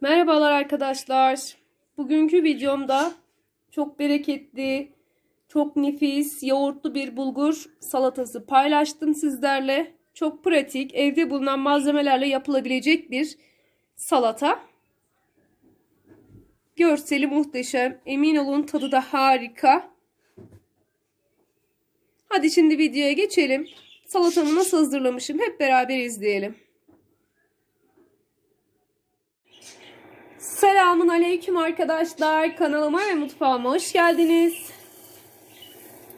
Merhabalar arkadaşlar. Bugünkü videomda çok bereketli, çok nefis, yoğurtlu bir bulgur salatası paylaştım sizlerle. Çok pratik, evde bulunan malzemelerle yapılabilecek bir salata. Görseli muhteşem. Emin olun tadı da harika. Hadi şimdi videoya geçelim. Salatamı nasıl hazırlamışım hep beraber izleyelim. Selamun aleyküm arkadaşlar. Kanalıma ve mutfağıma hoş geldiniz.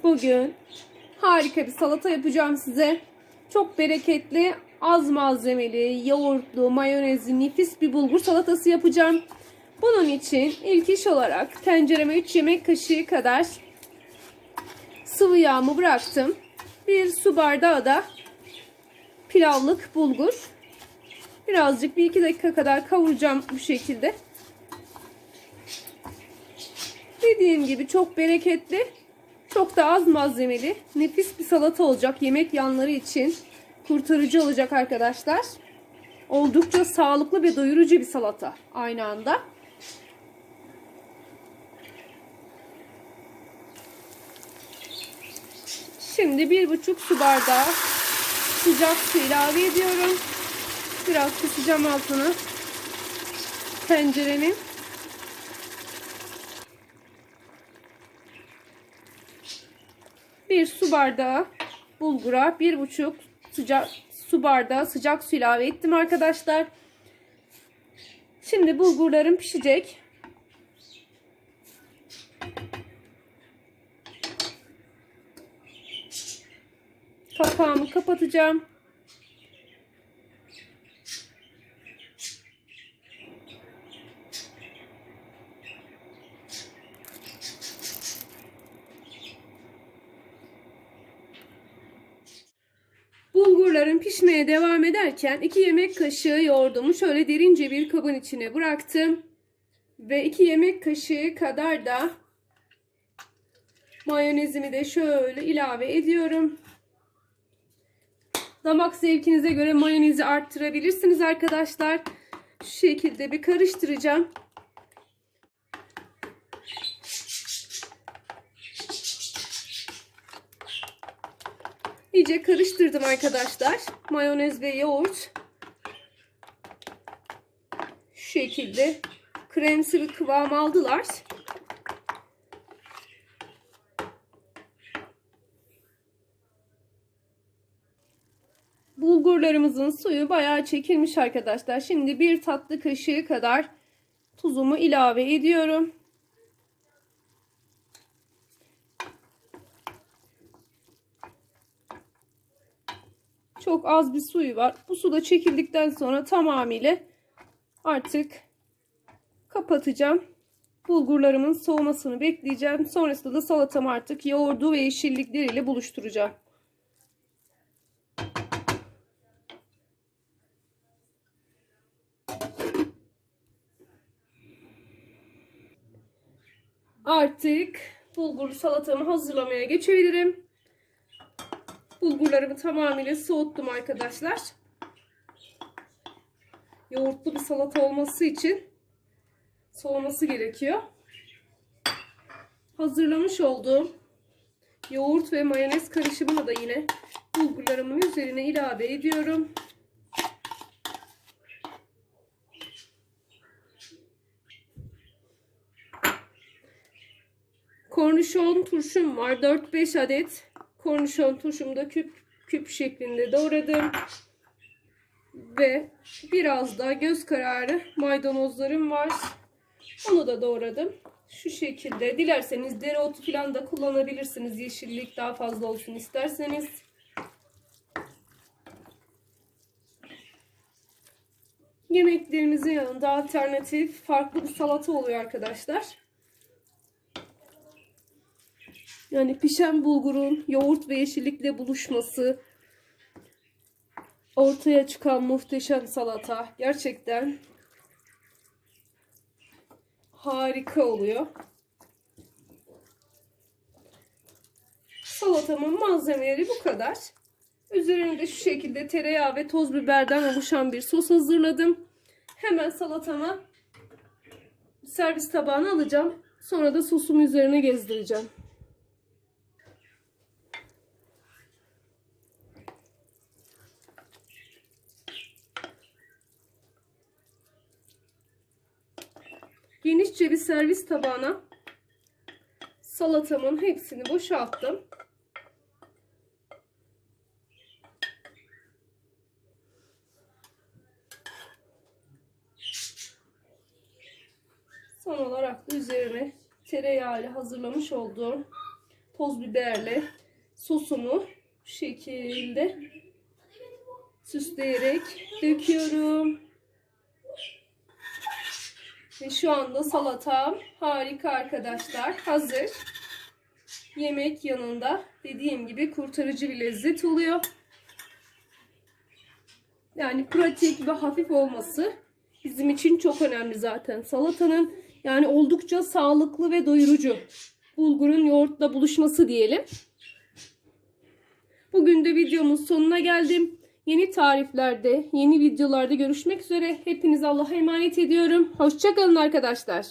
Bugün harika bir salata yapacağım size. Çok bereketli, az malzemeli, yoğurtlu, mayonezli, nefis bir bulgur salatası yapacağım. Bunun için ilk iş olarak tencereme 3 yemek kaşığı kadar sıvı yağımı bıraktım. Bir su bardağı da pilavlık bulgur. Birazcık bir iki dakika kadar kavuracağım bu şekilde. Dediğim gibi çok bereketli, çok da az malzemeli, nefis bir salata olacak yemek yanları için. Kurtarıcı olacak arkadaşlar. Oldukça sağlıklı ve doyurucu bir salata aynı anda. Şimdi bir buçuk su bardağı sıcak su ilave ediyorum. Biraz kısacağım altını tencerenin. Bir su bardağı bulgura bir buçuk sıcak su bardağı sıcak su ilave ettim arkadaşlar. Şimdi bulgurlarım pişecek. Kapağımı kapatacağım. Bulgurların pişmeye devam ederken 2 yemek kaşığı yoğurdumu şöyle derince bir kabın içine bıraktım. Ve 2 yemek kaşığı kadar da mayonezimi de şöyle ilave ediyorum. Damak zevkinize göre mayonezi arttırabilirsiniz arkadaşlar. Şu şekilde bir karıştıracağım. İyice karıştırdım arkadaşlar. Mayonez ve yoğurt. Şu şekilde kremsi bir kıvam aldılar. Bulgurlarımızın suyu bayağı çekilmiş arkadaşlar. Şimdi bir tatlı kaşığı kadar tuzumu ilave ediyorum. Çok az bir suyu var. Bu su da çekildikten sonra tamamıyla artık kapatacağım. Bulgurlarımın soğumasını bekleyeceğim. Sonrasında da salatamı artık yoğurdu ve yeşillikleriyle buluşturacağım. Artık bulgur salatamı hazırlamaya geçebilirim. Bulgurlarımı tamamıyla soğuttum arkadaşlar. Yoğurtlu bir salata olması için soğuması gerekiyor. Hazırlamış olduğum yoğurt ve mayonez karışımını da yine bulgurlarımın üzerine ilave ediyorum. Kornişon turşum var. 4-5 adet kornişon turşumu küp küp şeklinde doğradım. Ve biraz da göz kararı maydanozlarım var. Onu da doğradım. Şu şekilde. Dilerseniz dereotu falan da kullanabilirsiniz. Yeşillik daha fazla olsun isterseniz. Yemeklerimizin yanında alternatif farklı bir salata oluyor arkadaşlar. Yani pişen bulgurun yoğurt ve yeşillikle buluşması ortaya çıkan muhteşem salata gerçekten harika oluyor. Salatamın malzemeleri bu kadar. Üzerine de şu şekilde tereyağı ve toz biberden oluşan bir sos hazırladım. Hemen salatama servis tabağına alacağım. Sonra da sosumu üzerine gezdireceğim. Genişçe bir servis tabağına salatamın hepsini boşalttım. Son olarak üzerine tereyağıyla hazırlamış olduğum toz biberle sosumu bu şekilde süsleyerek döküyorum. Ve şu anda salatam harika arkadaşlar. Hazır. Yemek yanında dediğim gibi kurtarıcı bir lezzet oluyor. Yani pratik ve hafif olması bizim için çok önemli zaten. Salatanın yani oldukça sağlıklı ve doyurucu. Bulgurun yoğurtla buluşması diyelim. Bugün de videomun sonuna geldim. Yeni tariflerde, yeni videolarda görüşmek üzere. Hepinizi Allah'a emanet ediyorum. Hoşçakalın arkadaşlar.